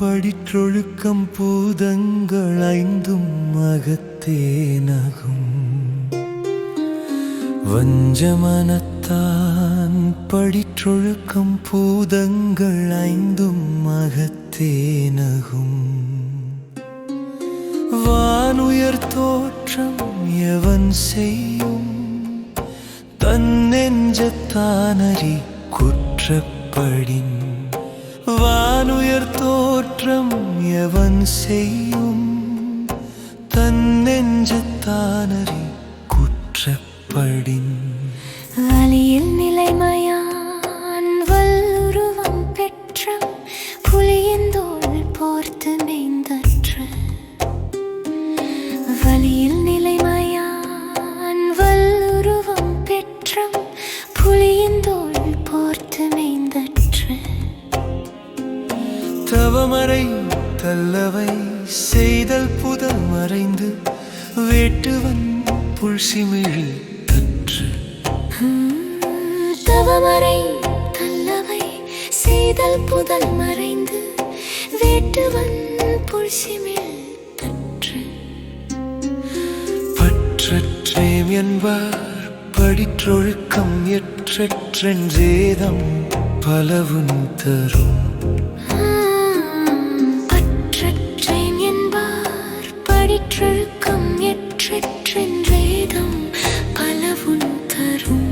படிற்றொழுக்கம் பூதங்கள் ஐந்தும் அகத்தே நகும் வஞ்சமனத்தான் படிற்றொழுக்கம் பூதங்கள் ஐந்தும் அகத்தேனகும். வானுயர் தோற்றம் எவன் செய்யும்? தன்னெஞ்சத்தானறி குற்றப்படின் வானுயர் தோற்றம் எவன் செய்யும்? தன் தன்னெஞ்சத்தானறி குற்றப்படின். அலியில் நிலைமையான் வல்லுருவம் பெற்ற புலியந்தோள் போர்த்து மேந்தற்று வலியில் நிலைமையான் வல்லுருவம் பெற்ற புலியந்தோள் தவமறை தல்லவை செய்தல் புதல் மறைந்து வேட்டுவன் புல்சிமிழி தற்று தவமறை தல்லவை செய்தல் புதல் மறைந்து வேட்டுவன் புல்சிமிழ் தற்று பற்றற்றேம் என்பார் படிற்றொழுக்கம் எற்றென்றேதம் பலவும் தரும். என்பார் படிற்றொழுக்கம் பலவும் தரும்.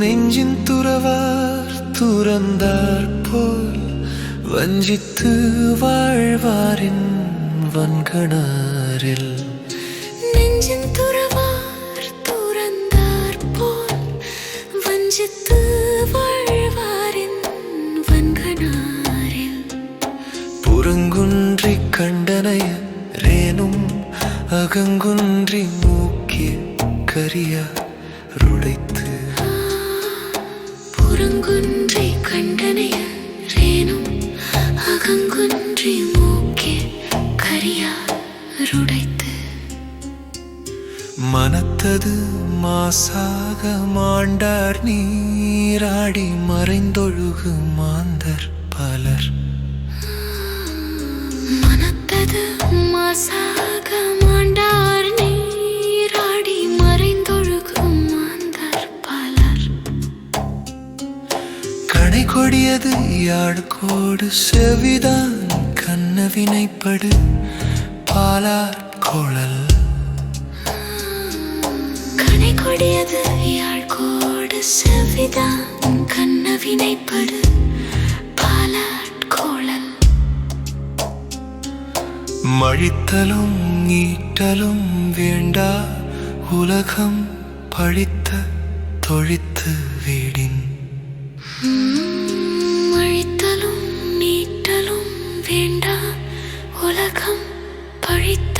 நெஞ்சின் துறவார் துறந்தார் போல் வஞ்சித்து வாழ்வாரின் வன்கணாரில். நெஞ்சின் துறவார் துறந்தார் போல் வஞ்சித்து வாழ்வாரின் வன்கணாரில். புறங்குன்றி கண்டனைய ரேனும் அகங்குன்றி மூக்கிய கரிய ருடைத்து புறங்குன்றை கண்டனைய ரேனும் அகங்குன்றி மூக்கே கரியாருடைத்து. மனத்தது மாசாக மாண்டார் நீராடி மறைந்தொழுகு மாந்தர் பலர். மனத்தது மாசாக கணை கொடியது யாழ்கோடு செவிதான் கண்ணவினைப்படு பாலார் கோழல். கனை கொடியது யாழ்கோடு செவிதான் கண்ணவினைப்படு மழித்தலும் ஈட்டலும் வேண்டா உலகம் பழித்த தொழித்து வீடின். அழித்தலும் நீட்டலும் வேண்டாம் உலகம் பழித்த